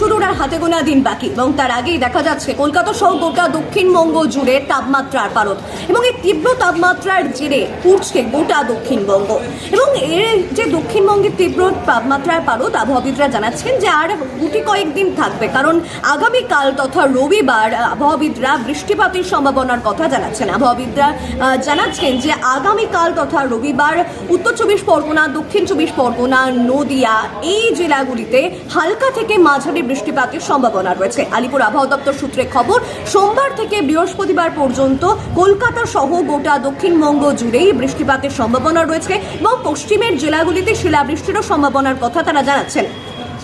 গোনা দিন বাকি। এবং তার আগেই দেখা যাচ্ছে, কলকাতা সহ গোটা দক্ষিণবঙ্গ জুড়ে তাপমাত্রার পারদ এবং এই তীব্র তাপমাত্রার জেরে উঠছে গোটা দক্ষিণবঙ্গ এবং এর যে দক্ষিণবঙ্গের তীব্র তাপমাত্রার পারদ, আবহাওয়াবিদরা জানাচ্ছেন যে আর গুটি কয়েকদিন থাকবে, কারণ আগামীকাল তথা রবিবার আবহাওয়াবিদরা বৃষ্টিপাতের সম্ভাবনার কথা জানাচ্ছেন। আবহাওয়াবিদরা জানাচ্ছেন যে আগামীকাল তথা রবিবার উত্তর চব্বিশ পরগনা, দক্ষিণ চব্বিশ পরগনা, নদিয়া এই জেলাগুলিতে হালকা থেকে মাঝারি বৃষ্টিপাতের সম্ভাবনা রয়েছে। আলিপুর আবহাওয়া দপ্তর সূত্রে খবর, সোমবার থেকে বৃহস্পতিবার পর্যন্ত কলকাতা সহ গোটা দক্ষিণবঙ্গ জুড়েই বৃষ্টিপাতের সম্ভাবনা রয়েছে এবং পশ্চিমের জেলাগুলিতে শিলাবৃষ্টিরও সম্ভাবনার কথা তারা জানাচ্ছেন।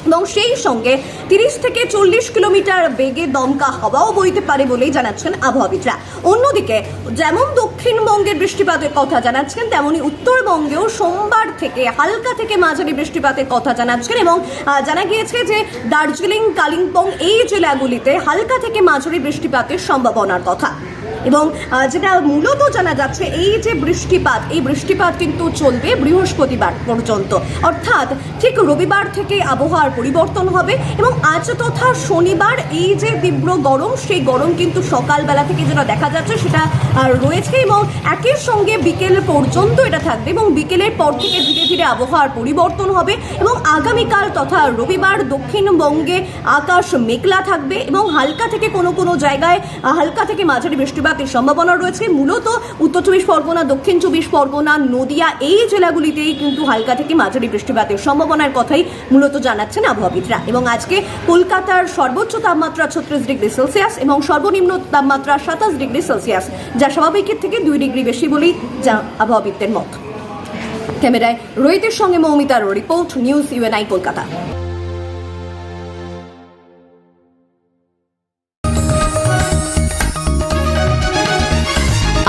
এবং সেই সঙ্গে তিরিশ থেকে চল্লিশ কিলোমিটার বেগে দমকা হাওয়াও বইতে পারে বলেই জানাচ্ছেন আবহাওয়াবিদরা। অন্যদিকে, যেমন দক্ষিণবঙ্গের বৃষ্টিপাতের কথা জানাচ্ছেন, তেমনি উত্তরবঙ্গেও সোমবার থেকে হালকা থেকে মাঝারি বৃষ্টিপাতের কথা জানাচ্ছেন এবং জানা গিয়েছে যে দার্জিলিং, কালিম্পং এই জেলাগুলিতে হালকা থেকে মাঝারি বৃষ্টিপাতের সম্ভাবনার কথা। এবং যেটা মূলত জানা যাচ্ছে, এই যে বৃষ্টিপাত, এই বৃষ্টিপাত কিন্তু চলবে বৃহস্পতিবার পর্যন্ত। অর্থাৎ ঠিক রবিবার থেকে আবহাওয়ার পরিবর্তন হবে এবং আজ তথা শনিবার এই যে তীব্র গরম, সেই গরম কিন্তু সকালবেলা থেকে যেটা দেখা যাচ্ছে, সেটা রয়েছে এবং একের সঙ্গে বিকেল পর্যন্ত এটা থাকবে এবং বিকেলের পর থেকে ধীরে ধীরে আবহাওয়ার পরিবর্তন হবে এবং আগামীকাল তথা রবিবার দক্ষিণবঙ্গে আকাশ মেঘলা থাকবে এবং হালকা থেকে কোনো কোনো জায়গায় হালকা থেকে মাঝারি বৃষ্টিপাতের সম্ভাবনা রয়েছে। মূলত উত্তর চব্বিশ পরগনা, দক্ষিণ চব্বিশ পরগনা, নদিয়া এই জেলাগুলিতেই কিন্তু হালকা থেকে মাঝারি বৃষ্টিপাতের সম্ভাবনার কথাই মূলত জানাচ্ছেন আবহাওয়াবিদরা। এবং আজকে কলকাতার সর্বোচ্চ তাপমাত্রা ছত্রিশ ডিগ্রি সেলসিয়াস এবং সর্বনিম্ন তাপমাত্রা সাতাশ ডিগ্রি সেলসিয়াস, যা স্বাভাবিকের থেকে দুই ডিগ্রি বেশি বলেই আবহাওয়াবিদদের মত। ক্যামেরায় রোহিতের সঙ্গে মৌমিতার রিপোর্ট, নিউজ ইউএনআই কলকাতা।